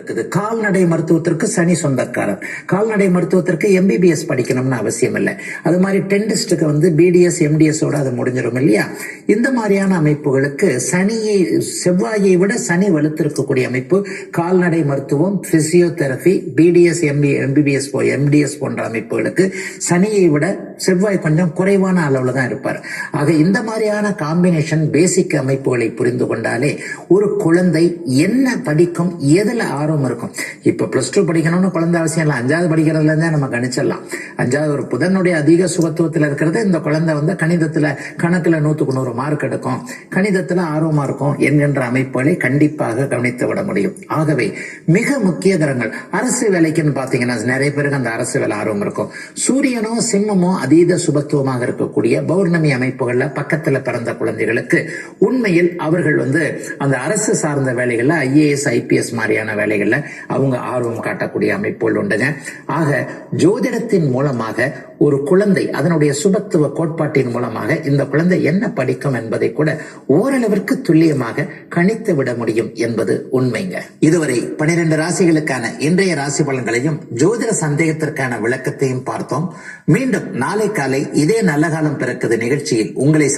இருக்குது. கால்நடை மருத்துவத்திற்கு சனி சொந்தக்காரர். கால்நடை மருத்துவத்திற்கு எம்பிபிஎஸ் படிக்கணும்னு அவசியம் இல்லை. அது மாதிரி டென்டிஸ்டுக்கு வந்து பிடிஎஸ் எம்டிஎஸோட அது முடிஞ்சிடும் இல்லையா? இந்த மாதிரியான அமைப்புகளுக்கு சனியை செவ்வாயை விட சனி வலுத்திருக்கக்கூடிய அமைப்பு கால்நடை மருத்துவம் பிசியோதெரபி பிடிஎஸ் எம்பி எம்பிபிஎஸ் போ எம்டிஎஸ் போன்ற அமைப்புகளுக்கு சனியை விட செவ்வாய் கொஞ்சம் குறைவான அளவில் தான் இருப்பார். ஆக இந்த மாதிரியான காம்பினேஷன் பேசிக் அமைப்புகளை புரிந்து கொண்டாலே ஒரு குழந்தை என்ன படிக்கும் எதுல ஆர்வம் இருக்கும். இப்போ ப்ளஸ் டூ படிக்கணும்னு குழந்தை அவசியம் இல்லை. அஞ்சாவது படிக்கிறதுலேருந்தே நம்ம கணிச்சிடலாம். அஞ்சாவது ஒரு புதனுடைய அதிக சுகத்துவத்தில் இருக்கிறது. இந்த குழந்தை வந்து கணிதத்தில் கணக்கில் நூற்றுக்கு நூறு மார்க் எடுக்கும். கணிதத்தில் ஆர்வமாக இருக்கும். என்கின்ற அமைப்புகளை கண்டிப்பாக கவனித்து விட முடியும். ஆகவே மிக முக்கிய கிரகங்கள். அரசு வேலைக்குன்னு பார்த்தீங்கன்னா நிறைய பேருக்கு அந்த அரசு வேலை ஆர்வம் இருக்கும். சூரியனோ சிம்மமோ அதீத சுபத்துவமாக இருக்கக்கூடிய பௌர்ணமி அமைப்புகளில் பக்கத்தில் பிறந்த குழந்தைகளுக்கு உண்மையில் அவர்கள் வந்து அந்த அரசு சார்ந்த வேலைகளில் ஐஏஎஸ் ஐபிஎஸ் மாதிரியான வேலை வேலைகள்ல அவங்க ஆர்வம் காட்டக்கூடிய அமைப்புகள் உண்டுங்க. ஆக ஜோதிடத்தின் மூலமாக ஒரு குழந்தை அதனுடைய சுபத்துவ கோட்பாட்டின் மூலமாக இந்த குழந்தை என்ன படிக்கும் என்பதை கூட ஓரளவிற்கு துல்லியமாக கணித்து விட முடியும் என்பது உண்மைங்க. இதுவரை பனிரெண்டு ராசிகளுக்கான இன்றைய ராசி பலன்களையும் ஜோதிட சந்தேகத்திற்கான விளக்கத்தையும் பார்த்தோம். மீண்டும் நாளை காலை இதே நல்ல காலம் பிறக்குது நிகழ்ச்சியில் உங்களை